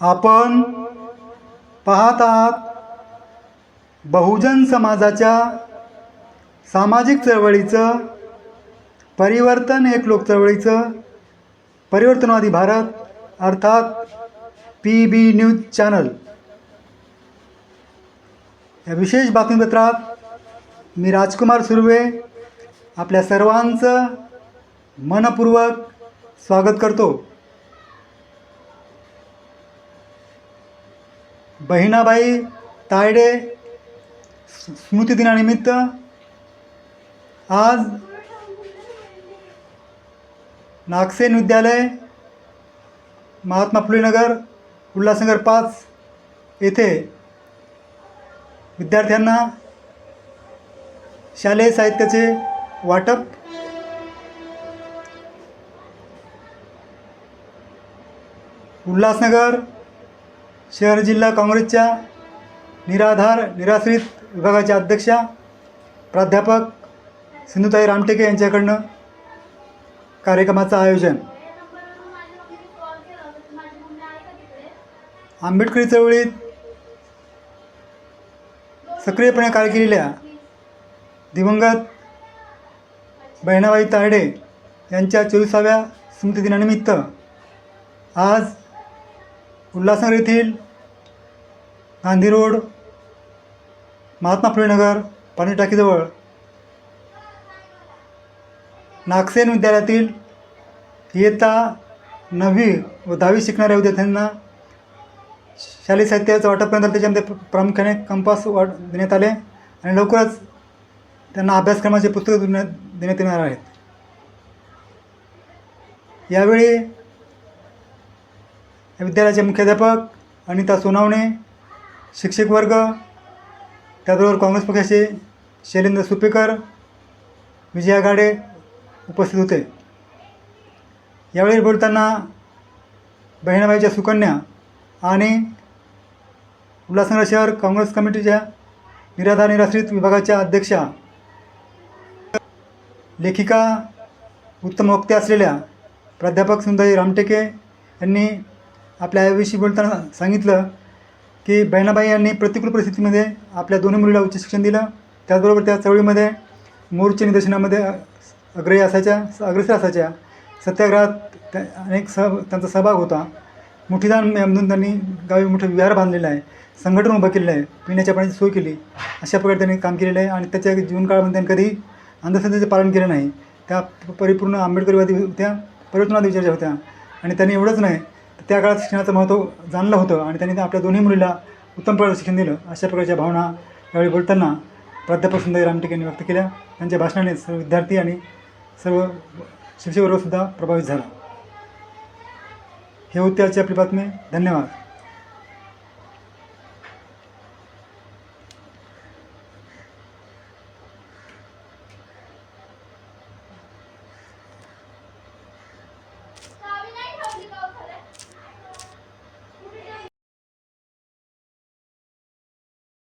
आपण पाहत आहात बहुजन समाजाच्या सामाजिक चळवळीचं परिवर्तन एक लोक चळवळीचं परिवर्तनवादी भारत अर्थात पी बी न्यूज चॅनल या विशेष बातमीपत्रात मी राजकुमार सुर्वे आपल्या सर्वांचं मनपूर्वक स्वागत करतो. बहिणाबाई तायडे स्मृतिदिनानिमित्त आज नागसेन विद्यालय महात्मा फुलेनगर उल्हासनगर पाच येथे विद्यार्थ्यांना शालेय साहित्याचे वाटप उल्हासनगर शहर जिल्हा काँग्रेसच्या निराधार निराश्रित विभागाच्या अध्यक्षा प्राध्यापक सिंधुताई रामटेके यांच्याकडनं कार्यक्रमाचं आयोजन. आंबेडकरी चळवळीत सक्रियपणे कार्य केलेल्या दिवंगत बहिणाबाई तायडे यांच्या चोवीसाव्या स्मृतिदिनानिमित्त आज उल्हासनगर येथील गांधी रोड महात्मा फुलेनगर पाणी टाकीजवळ नागसेन विद्यालयातील इयत्ता नववी व दहावी शिकणाऱ्या विद्यार्थ्यांना शालेय साहित्याचं वाटप करण्यात त्याच्यामध्ये प्रामुख्याने कंपास वाट देण्यात आले आणि लवकरच त्यांना अभ्यासक्रमाचे पुस्तकं देण्यात देण्यात येणार आहेत. यावेळी विद्यालयाचे मुख्याध्यापक अनिता सोनावणे शिक्षक वर्ग त्याचबरोबर काँग्रेस पक्षाचे शैलेंद्र सुपेकर विजया गाडे उपस्थित होते. यावेळी बोलताना बहिणाबाईच्या सुकन्या आणि उल्हासनगर शहर काँग्रेस कमिटीच्या निराधार निराश्रित विभागाच्या अध्यक्षा लेखिका उत्तम वक्त्या असलेल्या प्राध्यापक सुंदरी रामटेके यांनी आपल्या आईविषयी बोलताना सांगितलं की बहिणाबाई यांनी प्रतिकूल परिस्थितीमध्ये आपल्या दोन्ही मुलीला उच्च शिक्षण दिलं. त्याचबरोबर त्या चळवळीमध्ये मोर्चे निदर्शनामध्ये अग्रही असायच्या अग्रेसर असायच्या. सत्याग्रहात त्या अनेक सह त्यांचा सहभाग होता. मुठीदान म्हणून त्यांनी गावी मोठं विहार बांधलेला आहे. संघटन उभं केलेलं आहे. पिण्याच्या पाण्याची सोय केली. अशा प्रकारे त्यांनी काम केलेलं आहे आणि त्याच्या जीवनकाळामध्ये त्यांनी कधी अंधश्रद्धेचं पालन केलं नाही. त्या परिपूर्ण आंबेडकरवादी होत्या परिवर्तनवादी विचारच्या होत्या. आणि त्यांनी एवढंच नाही त्या काळात शिक्षणाचं महत्त्व जाणलं होतं आणि त्यांनी आपल्या दोन्ही मुलीला उत्तम प्रकारचं शिक्षण दिलं. अशा प्रकारच्या भावना यावेळी बोलताना प्राध्यापक सुंदर रामटेक यांनी व्यक्त केल्या. त्यांच्या भाषणाने सर्व विद्यार्थी आणि सर्व शिक्षकवर्गसुद्धा प्रभावित झाला. हे होते आजची आपली बातमी. धन्यवाद.